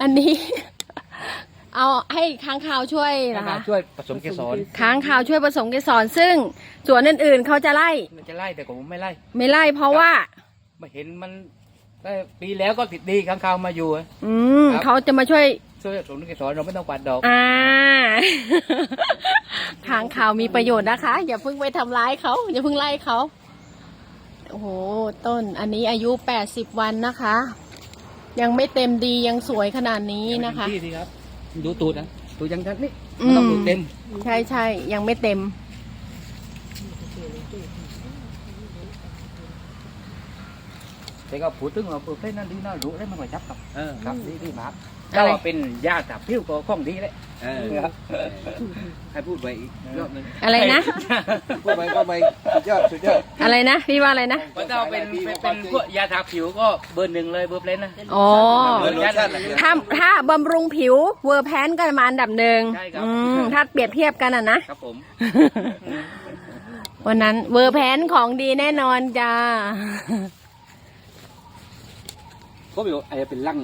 อันนี้ เอาให้ค้างคาวช่วยเหรอมาคะช่วยผสมเกสรค้างคาวช่วยผสมเกสรซึ่งสวนอื่นๆเขาจะไล่มันจะไล่แต่ผมไม่ไล่ไม่ไล่เพราะว่า มาเห็นมันได้ปีแล้วก็ติดดีข้างคาวมาอยู่อะอืมครับเขาจะมาช่วย ช่วยผสมเกสรเราไม่ต้องกวาดดอกอ่าค้างคาวมีประโยชน์นะคะ อย่าเพิ่งไปทำร้ายเขาอย่าเพิ่งไล่เขา โอ้โห ต้นอันนี้อายุแปดสิบวันนะคะ ยังไม่เต็มดียังสวยขนาดนี้นะคะ ที่สิครับ ดูตูดนะตูดยังทันนี่อืมมันต้องตูดเต็ม ใช่ใช่ยังไม่เต็ม แต่ก็พูดถึงว่าเพื่อนนั่นดีน่ารู้ได้มันก็จับกับเออครับดีดีมากอะไรก็เป็นยาตับผิวก็ของดีเลยเออครับให้พูดไปอีกรอบหนึงอะไรนะพูดไปก็ไปสุดยอดสุดยอดอะไรนะพี่ว่าอะไรนะว่าถ้าเป็นเป็นเป็นพวกยาทาผิวก็เบอร์หนึ่งเลยเบอร์เพลนนะอ๋อเออรสชาติอะไรถ้าถ้าบำรุงผิวเวอร์แพนก็มาอันดับหนึ่งใช่ครับอืมถ้าเปรียบเทียบกันอะนะครับผมวันนั้นเวอร์แพนของดีแน่นอนจ้า ก็มีไอ้เป็นลัง